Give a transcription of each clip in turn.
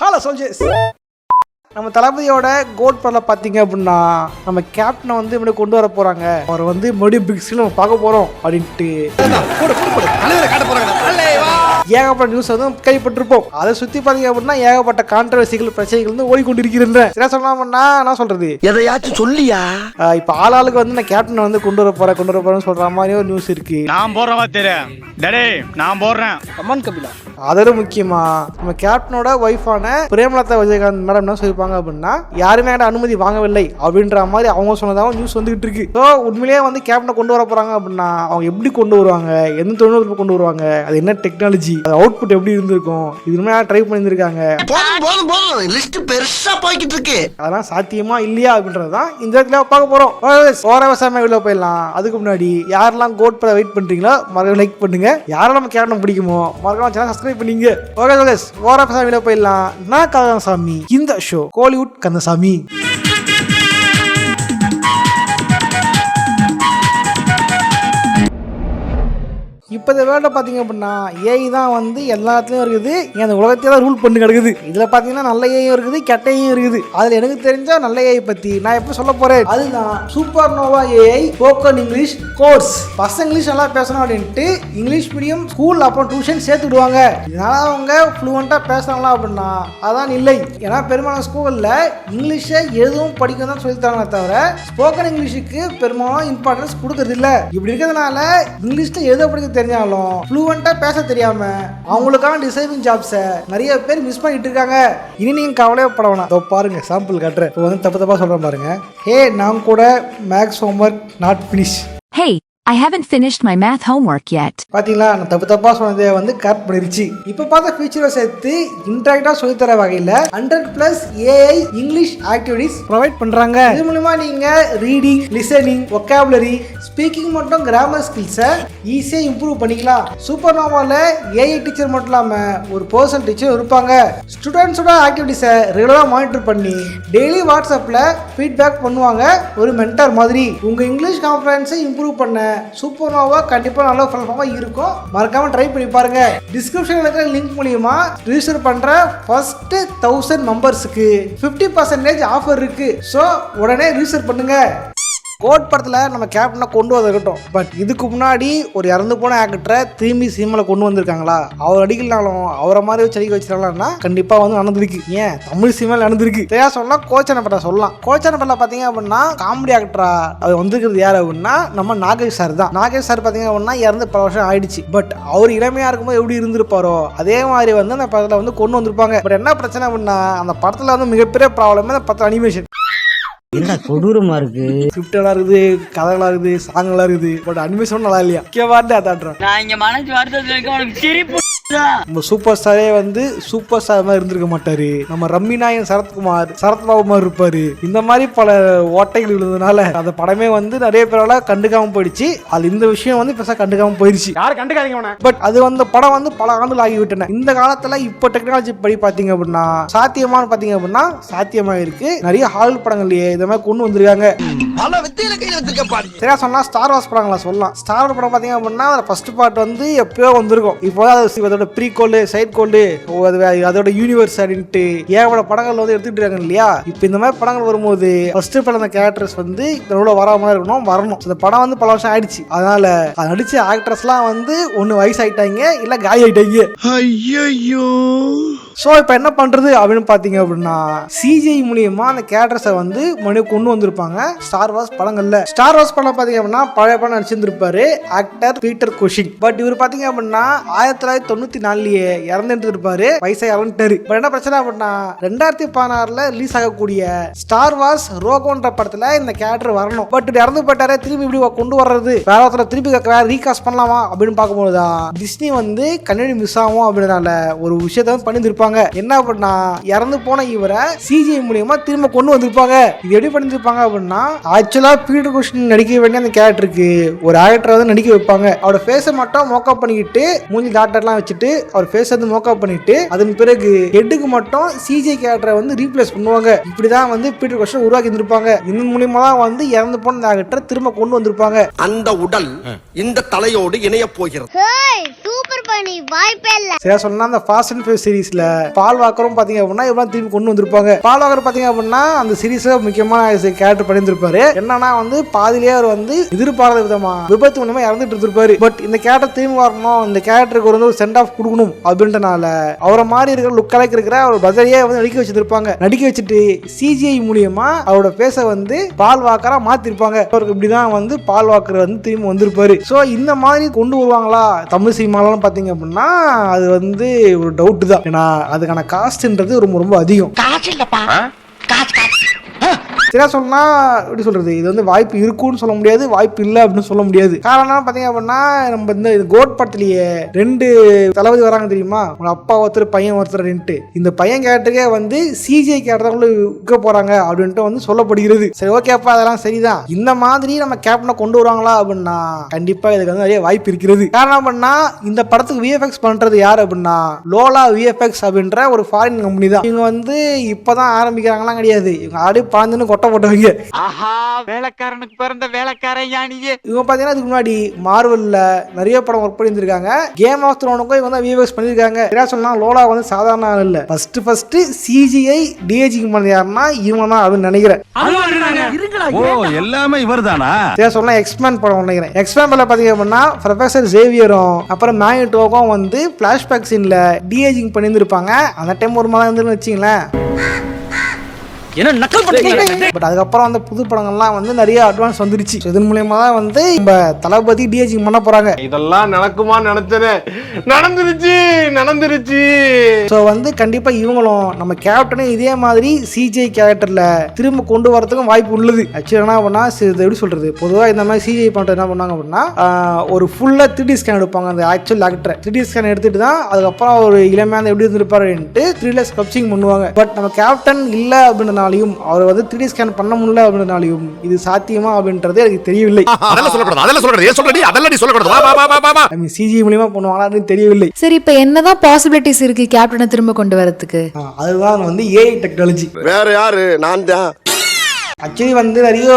Hello soldiers நம்ம தளபதியோட code படல பார்த்தீங்க அப்படின்னா நம்ம கேப்டனை வந்து இப்படி கொண்டு வர போறாங்க? அவர் வந்து மறுபடியும் பிக் ஸ்கிரீன் நம்ம பார்க்க போறோம் அப்படின்ட்டு. ஏகப்பட்ட நியூஸ் வந்து கேள்விப்பட்டிருப்போம் அதை சுத்தி பார்த்தீங்க அப்படின்னா ஏகப்பட்ட கான்ட்ரவர்சிகள் பிரச்சனைகள் வந்து ஓடிக்கொண்டிருக்கின்றன. என்ன சொல்லாமன்னா என்ன சொல்றது? எதையாச்சும் சொல்லியா? இப்ப ஆளாளுக்கு வந்து நான் கேப்டனை வந்து கொண்டு வர போறேன் கொண்டு வர போறேன்னு சொல்ற மாதிரி ஒரு நியூஸ் இருக்கு. நான் போடுறவா தெரியும். டடே நான் போடுறேன். Come on Kapila. அதோட முக்கியமா. நம்ம கேப்டனோட ஒய்ஃபான பிரேமலதா விஜயகாந்த் மேடம் என்ன சொல்லியிருப்பாங்க அப்படின்னா யாருமே அனுமதி வாங்கவில்லை அப்படின்ற மாதிரி அவங்க சொன்னதாகவும் நியூஸ் வந்துகிட்டு இருக்கு. ஸோ உண்மையிலேயே வந்து கேப்டனை கொண்டு வர போறாங்க அப்படின்னா அவங்க எப்படி கொண்டு வருவாங்க? எந்த தொழில்நுட்பம் கொண்டு வருவாங்க? அது என்ன டெக்னாலஜி அது அவுட்புட் எப்படி இருந்திருக்கும்? இது உண்மையாக ட்ரை பண்ணியிருக்காங்க பெருசா போய்கிட்டு இருக்கு. அதெல்லாம் சாத்தியமா இல்லையா அப்படின்றது தான் இந்த இடத்துல பார்க்க போறோம். ஓர விவசாயம் உள்ள போயிடலாம். அதுக்கு முன்னாடி யாரெல்லாம் கோட் பட வெயிட் பண்றீங்களோ மறக்காம லைக் பண்ணுங்க. யாரெல்லாம் நம்ம கேப்டன் பிடிக்குமோ மறக்காம சேனல் சப்ஸ்கிரைப் பண்ணீங்க ஓகே ஓகே ஓரப்ப விவசாயம் போயிடலாம். நான் கந்தசாமி இந்த ஷோ கோலிவுட் கந்தசாமி. இப்போ இந்த பார்த்தீங்க அப்படின்னா ஏஐ தான் வந்து எல்லாத்துலேயும் இருக்குது. ஏன் அந்த உலகத்தையே தான் ரூல் பண்ணி கிடக்குது. இதில் பார்த்தீங்கன்னா நல்ல ஏயும் இருக்குது கெட்ட ஏயும் இருக்குது. அதில் எனக்கு தெரிஞ்ச நல்ல ஏஐ பற்றி நான் எப்போ சொல்ல போகிறேன் அதுதான் Supernova AI spoken English course பசங்க இங்கிலீஷ் நல்லா பேசணும் அப்படின்ட்டு இங்கிலீஷ் மீடியம் ஸ்கூல் அப்புறம் டியூஷன் சேர்த்து விடுவாங்க. அவங்க ஃப்ளூவெண்ட்டாக பேசுகிறாங்களா அப்படின்னா அதான் இல்லை. ஏன்னா பெரும்பாலும் ஸ்கூலில் இங்கிலீஷை எதுவும் படிக்கணும் தான் சொல்லித்தராங்களே தவிர ஸ்போக்கன் இங்கிலீஷுக்கு பெரும்பாலும் இம்பார்ட்டன்ஸ் கொடுக்கறது இல்லை இப்படி இருக்கிறதுனால இங்கிலீஷில் எழுத படிக்க தெரிஞ்சாலும் ஃப்ளூவெண்ட்டாக பேச தெரியாம அவங்களுக்கான டிசைவிங் ஜாப்ஸை நிறைய பேர் மிஸ் பண்ணிட்டு இருக்காங்க. இனி நீங்க கவலையப்பட வேணாம். இதோ பாருங்க சாம்பிள் காட்டுறேன். இப்போ வந்து தப்பு தப்பாக சொல்கிறேன் பாருங்க. ஹே நான் கூட maths homework not finish I I finished my math homework yet. பாத்தீங்களா? நான் தப்பு தப்பா சொன்னதை வந்து கரெக்ட் பண்ணிருச்சு. இப்போ பார்த்த ஃபீச்சரை சேர்த்து இன்டராக்டா சொல்லித்தர வகையில் hundred plus AI English activities provide பண்றாங்க. இது மூலமா நீங்க ரீடிங் லிசனிங் ஒக்காபுலரி ஸ்பீக்கிங் மட்டும் கிராமர் ஸ்கில்ஸை ஈஸியாக இம்ப்ரூவ் பண்ணிக்கலாம். சூப்பர் நோவால ஏஐ டீச்சர் மட்டும் இல்லாமல் ஒரு பர்சனல் டீச்சர் இருப்பாங்க. ஸ்டூடெண்ட்ஸோட ஆக்டிவிட்டிஸை ரெகுலராக மானிட்டர் பண்ணி டெய்லி வாட்ஸ்அப்பில் ஃபீட்பேக் பண்ணுவாங்க ஒரு மென்டர் மாதிரி. உங்கள் இங்கிலீஷ் கான்ஃபரன்ஸை இம்ப்ரூவ் பண்ண சூப்பர்னோவா கண்டிப்பாக நல்ல பிளாட்ஃபார்மாக இருக்கும். மறக்காமல் ட்ரை பண்ணி பாருங்க. டிஸ்கிரிப்ஷனில் இருக்கிற லிங்க் மூலியமா ரிஜிஸ்டர் பண்ணுற ஃபர்ஸ்ட் தௌசண்ட் மெம்பர்ஸுக்கு ஃபிஃப்டி பர்சன்டேஜ் ஆஃபர் இருக்கு. ஸோ உடனே ரிஜிஸ்டர் பண்ணுங்க. கோட் படத்தில் நம்ம கேப்டனை கொண்டு வந்திருக்கட்டும். பட் இதுக்கு முன்னாடி ஒரு இறந்து போன ஆக்டரை திரும்பி சினிமாவில் கொண்டு வந்திருக்காங்களா? அவர் அடிக்கலனாலும் அவரை மாதிரி வச்சு அடிக்க வச்சிருக்கலாம்னா கண்டிப்பாக வந்து நடந்திருக்கு. ஏன்? தமிழ் சினிமாவில் நடந்திருக்கு. தெரியா சொல்லலாம். கோச்சனை படம் சொல்லலாம். கோச்சனை படம் பார்த்தீங்க அப்படின்னா காமெடி ஆக்டரா அவர் வந்திருக்கிறது யார் அப்படின்னா நம்ம நாகேஷ் சார் தான். நாகேஷ் சார் பார்த்தீங்க அப்படின்னா இறந்து பல வருஷம் ஆயிடுச்சு. பட் அவர் இளமையாக இருக்கும்போது எப்படி இருந்திருப்பாரோ அதே மாதிரி வந்து அந்த படத்தில் வந்து கொண்டு வந்திருப்பாங்க. பட் என்ன பிரச்சனை அப்படின்னா அந்த படத்தில் வந்து மிகப்பெரிய ப்ராப்ளமே அந்த படத்தில் அனிமேஷன் என்னடா கொடூரமா இருக்கு? ஸ்கிரிப்ட் நல்லா இருக்குது கதை நல்லா இருக்குது சாங் நல்லா இருக்குது பட் அனிமேஷன் நல்லா இல்லையா? முக்கியமானது அதான்றேன் நான் இங்க மனசு உனக்கு சிரிப்பு. நம்ம சூப்பர் ஸ்டாரே வந்து சூப்பர் ஸ்டார் மாதிரி இருந்திருக்க மாட்டாரு. நம்ம ரம்மி நாயன் சரத்குமார் சரத்பாபு மாதிரி இருப்பாரு. இந்த மாதிரி பல ஓட்டைகள் விழுந்ததுனால அந்த படமே வந்து நிறைய பேரால கண்டுக்காம போயிடுச்சு. அது இந்த விஷயம் வந்து பெருசா கண்டுக்காம போயிடுச்சு யாரும் கண்டுக்காதீங்க பட் அது வந்து படம் வந்து பல ஆண்டுகள் ஆகிவிட்டன. இந்த காலத்துல இப்போ டெக்னாலஜி படி பாத்தீங்க அப்படின்னா சாத்தியமானு பாத்தீங்க அப்படின்னா சாத்தியமா இருக்கு. நிறைய ஹால் படங்கள்லயே இந்த மாதிரி கொண்டு வந்திருக்காங்க. பல வித்தியில கையில வச்சிருக்க பாடி. சரியா சொன்னா ஸ்டார் வார்ஸ் படங்களா சொல்லலாம். ஸ்டார் வார்ஸ் படம் பாத்தீங்க அப்படின்னா ஃபர்ஸ்ட் பார்ட் வந்து எப்பயோ வந்திருக்கும். இப்போ தான் அது அதோட ப்ரீ கோல்டு சைட் கோல்டு அதோட யூனிவர்ஸ் அப்படின்ட்டு ஏகப்பட்ட படங்கள் வந்து எடுத்துட்டு இருக்காங்க இல்லையா? இப்போ இந்த மாதிரி படங்கள் வரும்போது ஃபர்ஸ்ட் படம் அந்த கேரக்டர்ஸ் வந்து இதோட வராம இருக்கணும் வரணும். இந்த படம் வந்து பல வருஷம் ஆயிடுச்சு. அதனால அது நடிச்ச ஆக்ட்ரஸ்லாம் வந்து ஒன்று வயசாயிட்டாங்க இல்லை காலி ஆயிட்டாங்க ஐயோ ஸோ இப்போ என்ன பண்ணுறது அப்படின்னு பார்த்தீங்க அப்படின்னா சிஜிஐ மூலியமா அந்த கேரக்டர்ஸை வந்து மனு கொண்டு வந்திருப்பாங்க. ஸ்டார் வார்ஸ் படங்கள்ல. ஸ்டார் வார்ஸ் படம் பார்த்தீங்க அப்படின்னா பழைய படம் நடிச்சிருந்திருப்பாரு ஆக்டர் பீட்டர் குஷிங் பட் இவர் பார்த்தீங்க அப்படின்னா ஆயிரத்தி தொள்ளாயிரத்தி தொண்ணூத்தி நாலுலயே இறந்துட்டு இருப்பாரு வயசை இறந்துட்டாரு. பட் என்ன பிரச்சனை அப்படின்னா ரெண்டாயிரத்தி பதினாறுல ரிலீஸ் ஆகக்கூடிய ஸ்டார் வார்ஸ் ரோகோன்ற படத்துல இந்த கேரக்டர் வரணும். பட் இறந்து போயிட்டாரே திரும்பி இப்படி கொண்டு வர்றது. வேற ஒருத்தர திருப்பி வேற ரீகாஸ்ட் பண்ணலாமா அப்படின்னு பார்க்கும்போது தான் டிஸ்னி வந்து கண்ணடி மிஸ் ஆகும் அப்படின்னால ஒரு விஷயத்த பண்ணியிருப்பாங்க பண்ணியிருப்பாங்க என்ன அப்படின்னா இறந்து போன இவரை சிஜிஐ மூலியமா திரும்ப கொண்டு வந்திருப்பாங்க. இது எப்படி பண்ணிருப்பாங்க அப்படின்னா ஆக்சுவலா பீட்டர் குஷன் நடிக்க வேண்டிய அந்த கேரக்டருக்கு ஒரு ஆக்டரை வந்து நடிக்க வைப்பாங்க. அவரோட ஃபேஸை மட்டும் மோக்கப் பண்ணிக்கிட்டு மூஞ்சி டாக்டர்லாம் வச்சுட்டு அவர் ஃபேஸ் வந்து மோக்கப் பண்ணிட்டு அதன் பிறகு ஹெட்டுக்கு மட்டும் சிஜிஐ கேரக்டரை வந்து ரீப்ளேஸ் பண்ணுவாங்க. இப்படிதான் வந்து பீட்டர் குஷன் உருவாக்கி இருந்திருப்பாங்க. இதன் மூலியமா தான் வந்து இறந்து போன அந்த ஆக்டரை திரும்ப கொண்டு வந்திருப்பாங்க. அந்த உடல் இந்த தலையோடு இணைய போகிறது. சூப்பர் பண்ணி வாய்ப்பே இல்ல. சரியா சொன்னா அந்த ஃபாஸ்ட் அண்ட் ஃபியூஸ் சீரிஸ்ல பால் வாக்கரும் பாத்தீங்க அப்படின்னா இவ்வளவு திரும்பி கொண்டு வந்திருப்பாங்க. பால் வாக்கர் பாத்தீங்க அப்படின்னா அந்த சீரீஸ்ல முக்கியமான கேரக்டர் பண்ணியிருந்திருப்பாரு. என்னன்னா வந்து பாதிலேயே அவர் வந்து எதிர்பாராத விதமா விபத்து மூலமா இறந்துட்டு இருந்திருப்பாரு. பட் இந்த கேரக்டர் திரும்பி வரணும் இந்த கேரக்டருக்கு வந்து ஒரு சென்ட் ஆஃப் கொடுக்கணும் அப்படின்றனால அவரை மாதிரி இருக்கிற லுக் கலைக்கு இருக்கிற அவர் பதிலையே வந்து நடிக்க வச்சிருப்பாங்க நடிக்க வச்சுட்டு சிஜிஐ மூலியமா அவரோட பேச வந்து பால் வாக்கரா மாத்திருப்பாங்க. அவருக்கு இப்படிதான் வந்து பால் வாக்கர் வந்து திரும்பி வந்திருப்பாரு. ஸோ இந்த மாதிரி கொண்டு வருவாங்களா தமிழ் சினிமாலாம் பாத்தீங்க அப்படின்னா அது வந்து ஒரு டவுட் தான். ஏன்னா அதுக்கான காஸ்ட்ன்றது ரொம்ப ரொம்ப அதிகம். சரியா சொன்னா எப்படி சொல்றது? இது வந்து வாய்ப்பு இருக்கும்னு சொல்ல முடியாது வாய்ப்பு இல்லை அப்படின்னு சொல்ல முடியாது. காரணம் பாத்தீங்க அப்படின்னா நம்ம இந்த இது கோட் படத்திலேயே ரெண்டு தளபதி வராங்க தெரியுமா? உங்க அப்பா ஒருத்தர் பையன் ஒருத்தர் ரெண்டு. இந்த பையன் கேரக்டருக்கே வந்து சிஜிஐ கேரக்டர் விற்க போறாங்க அப்படின்ட்டு வந்து சொல்லப்படுகிறது. சரி ஓகேப்பா அதெல்லாம் சரிதான். இந்த மாதிரி நம்ம கேப்டனை கொண்டு வருவாங்களா அப்படின்னா கண்டிப்பா இதுக்கு வந்து நிறைய வாய்ப்பு இருக்கிறது. காரணம் பண்ணா இந்த படத்துக்கு விஎஃப்எக்ஸ் பண்றது யார் அப்படின்னா லோலா விஎஃப்எக்ஸ் அப்படின்ற ஒரு ஃபாரின் கம்பெனி தான். இவங்க வந்து இப்பதான் ஆரம்பிக்கிறாங்களாம் கிடையாது. இவங்க ஆடி பாந்துன்னு கொட்டை போட்டவங்க. ஆஹா வேலைக்காரனுக்கு பிறந்த வேலைக்காரன் யானியே இவங்க பார்த்தீங்கன்னா இதுக்கு முன்னாடி மார்வல்ல நிறைய படம் ஒர்க் பண்ணியிருந்திருக்காங்க. கேம் ஆஃப் த்ரோனுக்கும் இவங்க தான் விஎஃப்எக்ஸ் பண்ணியிருக்காங்க. சரியா சொன்னா லோலா வந்து சாதாரண ஆள் இல்லை. ஃபர்ஸ்ட் ஃபர்ஸ்ட் சிஜிஐ டிஏஜிக்கு பண்ணது யாருன்னா இவங்க தான் அப்படின்னு நினைக்கிறேன். ஓ எல்லாமே இவர்தானா? சரியா சொன்னா எக்ஸ்பேன் படம் நினைக்கிறேன். எக்ஸ்பேன் படம் பார்த்தீங்க அப்படின்னா ப்ரொஃபசர் ஜேவியரும் அப்புறம் மேனிட்டோக்கும் வந்து ஃபிளாஷ்பேக் சீன்ல டிஏஜிங் பண்ணியிருந்திருப்பாங்க. அந்த டைம் ஒரு மாதிரி இருந்துன்னு வச்சிங்களேன் என்ன நக்கல் பண்றீங்க பட் அதுக்கப்புறம் அந்த புது படங்கள்லாம் வந்து நிறைய அட்வான்ஸ் வந்துருச்சு. இதன் மூலியமா தான் வந்து நம்ம தளபதி டிஏஜிங் பண்ண போறாங்க. இதெல்லாம் நடக்குமா நினைச்சேனே. நடந்துருச்சு நடந்துருச்சு. ஸோ வந்து கண்டிப்பா இவங்களும் நம்ம கேப்டனும் இதே மாதிரி சிஜிஐ கேரக்டர்ல திரும்ப கொண்டு வரதுக்கும் வாய்ப்பு உள்ளது. ஆக்சுவலி என்ன பண்ணா எப்படி சொல்றது? பொதுவாக இந்த மாதிரி சிஜிஐ பண்ணுறது என்ன பண்ணாங்க அப்படின்னா ஒரு ஃபுல்லா த்ரீ ஸ்கேன் எடுப்பாங்க அந்த ஆக்சுவல் ஆக்டரை த்ரீ ஸ்கேன் எடுத்துட்டு தான் அதுக்கப்புறம் ஒரு இளமையான எப்படி இருந்திருப்பாருன்ட்டு த்ரீல ஸ்கப்சிங் பண்ணுவாங்க. பட் நம்ம கேப்டன் இல்லை அப்படின்றனாலையும் அவர் வந்து த்ரீ ஸ்கேன் பண்ண முடியல அப்படின்றனாலையும் இது சாத்தியமா அப்படின்றது எனக்கு தெரியவில்லை. அதெல்லாம் சொல்லக்கூடாது அதெல்லாம் சொல்லக்கூடாது ஏன் சொல்றடி அதெல்லாம் நீ சொல்லக்கூடாது. வா வா வா வா சிஜி மூலியமா பண்ணுவாங்களான்னு தெரியவில்லை. சரி இப்ப என்னதான் பாசிபிலிட்டிஸ் இருக்கு கேப்டனை திரும்ப கொண்டு வரதுக்கு? அதுதான் வந்து ஏஐ டெக்னாலஜி வேற யாரு? நான் தான். ஆக்சுவலி வந்து நிறைய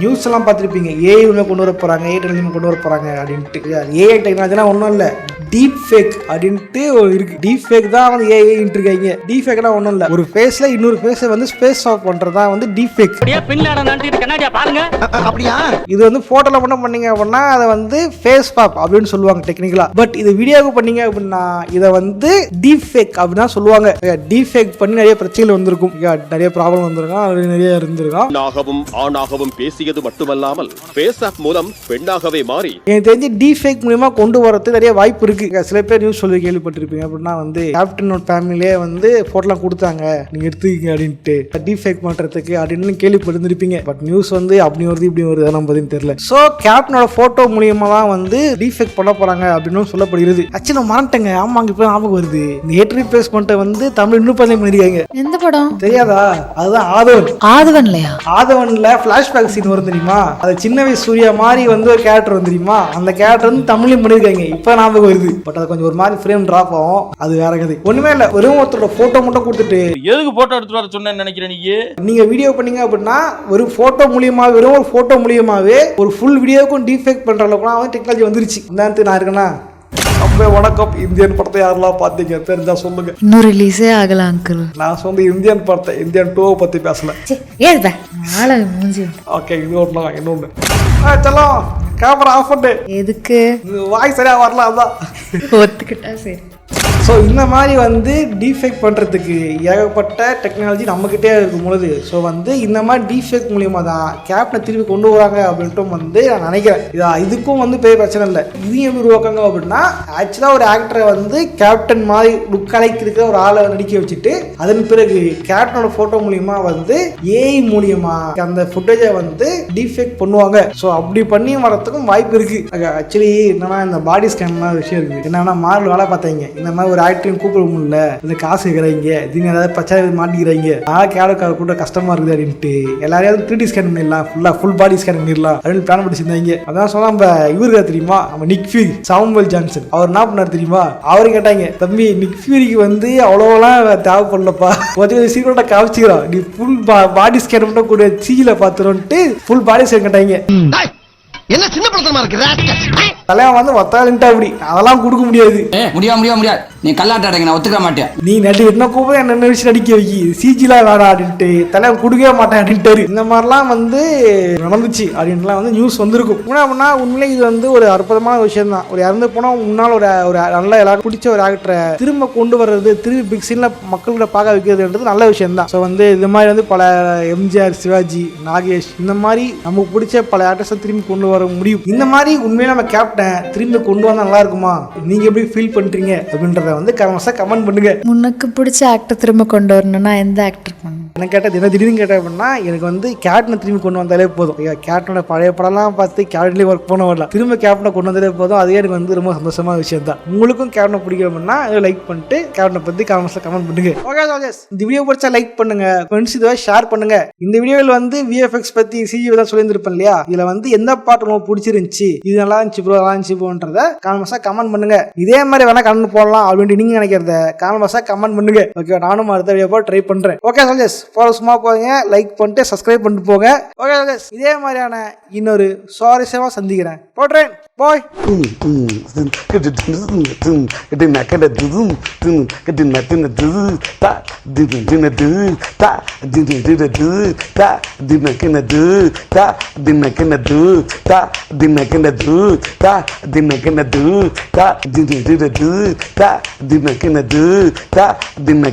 நியூஸ் எல்லாம் பார்த்துருப்பீங்க. ஏஐ உள்ள கொண்டு வர போறாங்க ஏஐ டெக்னாலஜி கொண்டு வர போறாங்க அப்படின்ட்டு. ஏஐ டெக்னாலஜிலாம் ஒன்றும் இல்லை. டீப் ஃபேக் அப்படின்ட்டு ஒரு இருக்கு. டீப் ஃபேக் தான் வந்து ஏஐன்ட்டு இருக்காங்க. டீப் ஃபேக்லாம் ஒன்றும் இல்லை. ஒரு ஃபேஸ்ல இன்னொரு ஃபேஸை வந்து ஸ்பேஸ் ஆஃப் பண்றது தான் வந்து டீப் ஃபேக் பாருங்க. அப்படியா? இது வந்து போட்டோல மட்டும் பண்ணீங்க அப்படின்னா அதை வந்து ஃபேஸ் பாப் அப்படின்னு சொல்லுவாங்க டெக்னிக்கலா பட் இது வீடியோவுக்கு பண்ணீங்க அப்படின்னா இதை வந்து டீப் ஃபேக் அப்படின்னு சொல்லுவாங்க. டீப் ஃபேக் பண்ணி நிறைய பிரச்சனைகள் வந்திருக்கும். நிறைய ப்ராப்ளம் வந்திருக்கும். அது நிறைய இருந்திருக்கும். பெண்ணாகவும் ஆணாகவும் பேசியது மட்டுமல்லாமல் ஃபேஸ் ஆப் மூலம் பெண்ணாகவே மாறி எனக்கு தெரிஞ்சு டீஃபேக் மூலியமா கொண்டு வரது நிறைய வாய்ப்பு இருக்கு. சில பேர் நியூஸ் சொல்லி கேள்விப்பட்டிருப்பீங்க. அப்படின்னா வந்து கேப்டனோட ஃபேமிலியே வந்து போட்டோலாம் கொடுத்தாங்க. நீங்க எடுத்துக்கங்க அப்படின்ட்டு. டீஃபேக் பண்றதுக்கு அப்படின்னு கேள்விப்பட்டிருந்திருப்பீங்க. பட் நியூஸ் வந்து அப்படி வருது இப்படி வருது அதெல்லாம் பதின்னு தெரியல. ஸோ கேப்டனோட போட்டோ மூலியமா தான் வந்து டீஃபேக் பண்ண போறாங்க அப்படின்னு சொல்லப்படுகிறது. ஆக்சுவலி நான் மறந்துட்டேங்க. ஆமாங்க இப்போ ஞாபகம் வருது. ஏட் ரீப்ளேஸ்மெண்ட்டை வந்து தமிழ் இன்னும் பதிவு பண்ணிருக்காங்க எந்த படம்? தெரியாதா? அதுதான் ஆதவன். ஆதவன்லையா? ஆதவன்ல பிளாஷ்பேக் சீன் வரும் தெரியுமா? அது சின்ன வயசு சூர்யா மாதிரி வந்து ஒரு கேரக்டர் வந்து தெரியுமா? அந்த கேரக்டர் வந்து தமிழ்லையும் பண்ணிருக்காங்க இப்ப ஞாபகம் வருது. பட் அது கொஞ்சம் ஒரு மாதிரி ஃப்ரேம் டிராப் ஆகும். அது வேற கதை. ஒண்ணுமே இல்ல. வெறும் ஒருத்தரோட போட்டோ மட்டும் கொடுத்துட்டு. எதுக்கு போட்டோ எடுத்துட்டு வர சொன்னேன்னு நினைக்கிறேன் நீங்க வீடியோ பண்ணீங்க அப்படின்னா ஒரு போட்டோ மூலியமா வெறும் ஒரு போட்டோ மூலியமாவே ஒரு ஃபுல் வீடியோக்கும் டீஃபேக் பண்ற அளவுக்கு வந்து டெக்னாலஜி வந்துருச்சு. நான் இருக்கேன்னா அப்போ வணக்கம். இந்தியன் படத்தை யாரெல்லாம் பார்த்தீங்க? தெரிஞ்சா சொல்லுங்க. இன்னும் ரிலீஸே ஆகல அங்கிள் நான் சொந்த இந்தியன் படத்தை இந்தியன் டூவை பத்தி பேசல. ஏதுப்பா நாளை மூஞ்சி. ஓகே இது ஒன்று இன்னொன்று ஆ செல்லம் கேமரா ஆஃப் பண்ணு. எதுக்கு? வாய் சரியா வரல அதான். ஒத்துக்கிட்டா சரி. ஸோ இந்த மாதிரி வந்து டீஃபெக்ட் பண்ணுறதுக்கு ஏகப்பட்ட டெக்னாலஜி நம்மக்கிட்டே இருக்கும் பொழுது. ஸோ வந்து இந்த மாதிரி டீஃபெக்ட் மூலியமா தான் கேப்டனை திருப்பி கொண்டு வராங்க அப்படின்ட்டும் வந்து நான் நினைக்கிறேன். இதா இதுக்கும் வந்து பெரிய பிரச்சனை இல்லை. இதையும் எப்படி உருவாக்காங்க அப்படின்னா ஆக்சுவலாக ஒரு ஆக்டரை வந்து கேப்டன் மாதிரி லுக் அலைக்கு இருக்கிற ஒரு ஆளை நடிக்க வச்சுட்டு அதன் பிறகு கேப்டனோட ஃபோட்டோ மூலியமா வந்து ஏஐ மூலியமா அந்த ஃபுட்டேஜை வந்து டீஃபெக்ட் பண்ணுவாங்க. ஸோ அப்படி பண்ணி வரத்துக்கும் வாய்ப்பு இருக்குது ஆக்சுவலி என்னன்னா இந்த பாடி ஸ்கேன்லாம் விஷயம் இருக்குது என்னன்னா மார்வல் வேலை பார்த்தீங்க. இந்த மாதிரி ஒரு ஆக்டரையும் கூப்பிட முடியல. இந்த காசு இருக்கிறீங்க நீங்க ஏதாவது பிரச்சனை மாட்டிக்கிறீங்க. ஆ கேட கூட கஷ்டமா இருக்குது அப்படின்ட்டு. எல்லாரையும் த்ரீ டி ஸ்கேன் பண்ணிடலாம். ஃபுல்லா ஃபுல் பாடி ஸ்கேன் பண்ணிடலாம். அப்படின்னு பிளான் பண்ணி செஞ்சாங்க அதான் சொன்னா நம்ம இவருக்கு தெரியுமா? நம்ம நிக் ஃபியூரி சாமுவல் ஜான்சன் அவர் என்ன பண்ணார் தெரியுமா? அவரு கேட்டாங்க தம்பி நிக் ஃபியூரிக்கு வந்து அவ்வளோலாம் தேவைப்படலப்பா. கொஞ்சம் சீக்கிரம் காமிச்சிக்கிறோம். நீ ஃபுல் பாடி ஸ்கேன் மட்டும் கூட. சீல பார்த்துருன்ட்டு ஃபுல் பாடி ஸ்கேன் கேட்டாங்க. என்ன சின்ன படத்தமா இருக்கு? தலைவன் வந்து ஒத்தாலின்ட்டா அப்படி அதெல்லாம் கொடுக்க முடியாது. முடியாது முடியாது முடியாது நீ கல்லாட்ட அடைங்க நான் ஒத்துக்க மாட்டேன். நீ நடி என்ன கூப்பிட என்ன விஷயம் நடிக்க வை சிஜிலாம் வேணாம் அப்படின்ட்டு. தலைவன் கொடுக்கவே மாட்டேன் அப்படின்ட்டு இந்த மாதிரிலாம் வந்து நடந்துச்சு அப்படின்ட்டுலாம் வந்து நியூஸ் வந்திருக்கும். என்ன அப்படின்னா உண்மையிலே இது வந்து ஒரு அற்புதமான விஷயம் தான் ஒரு இறந்து போனால் முன்னால் ஒரு ஒரு நல்ல எல்லாரும் பிடிச்ச ஒரு ஆக்டரை திரும்ப கொண்டு வர்றது திரும்பி பிக் சீனில் மக்கள்கிட்ட பார்க்க வைக்கிறதுன்றது நல்ல விஷயம் தான் ஸோ வந்து இது மாதிரி வந்து பல எம்ஜிஆர் சிவாஜி நாகேஷ் இந்த மாதிரி நமக்கு பிடிச்ச பல ஆக்டர்ஸை திரும்பி கொண்டு வர முடியும். இந்த மாதிரி உண்மையிலே நம்ம கேப்டன் திரும்பி கொண்டு வந்தால் நல்லா இருக்குமா? நீங்கள் எப்படி ஃபீல் பண்ணுறீங்க அப்படின்றத வந்து கமெண்ட்ஸாக கமெண்ட் பண்ணுங்க. உனக்கு பிடிச்ச ஆக்டர் திரும்ப கொண்டு வரணும்னா எந்த ஆக்டர் எனக்கு கேட்டது? என்ன திடீர்னு கேட்டேன் அப்படின்னா எனக்கு வந்து கேப்டனை திரும்பி கொண்டு வந்தாலே போதும். ஐயா கேப்டனோட பழைய படம்லாம் பார்த்து கேப்டன்லேயே ஒர்க் பண்ண வரல. திரும்ப கேப்டனை கொண்டு வந்தாலே போதும். அதுவே எனக்கு வந்து ரொம்ப சந்தோஷமான விஷயம் தான் உங்களுக்கும் கேப்டனை பிடிக்கும் அப்படின்னா லைக் பண்ணிட்டு கேப்டனை பற்றி கமெண்ட்ஸில் கமெண்ட் பண்ணுங்க. ஓகே சோஜஸ் இந்த வீடியோ பிடிச்சா லைக் பண்ணுங்க. ஃப்ரெண்ட்ஸ் இதுவே ஷேர் பண்ணுங்க. இந்த வீடியோவில் வந்து விஎஃப்எக்ஸ் பற்றி சிஜி தான் சொல்லியிருந்திருப்பேன் இல்லையா? இதில் வந்து எந்த பாட்டு ரொம்ப பிடிச்சிருந்துச்சு? இது நல்லா இருந்துச்சு ப்ரோ நல்லா இருந்துச்சு கமெண்ட் பண்ணுங்க. இதே மாதிரி வேணா கமெண்ட் போடலாம் அப்படின்ட்டு நீங்க நினைக்கிறத காமெண்ட்ஸாக கமெண்ட் பண்ணுங்க. ஓகே நானும் அடுத்த வீடியோ ட்ரை பண்றேன். ஓகே சஞ்சஸ் போற சும்மா போங்க லைக் பண்ணிட்டு சப்ஸ்கிரைப் பண்ணிட்டு போங்க. ஓகே சோல்ஜர்ஸ் இதே மாதிரியான இன்னொரு சுவாரஸ்யமா சந்திக்கிறேன். போட்டுறேன் பாய் தினக்கினது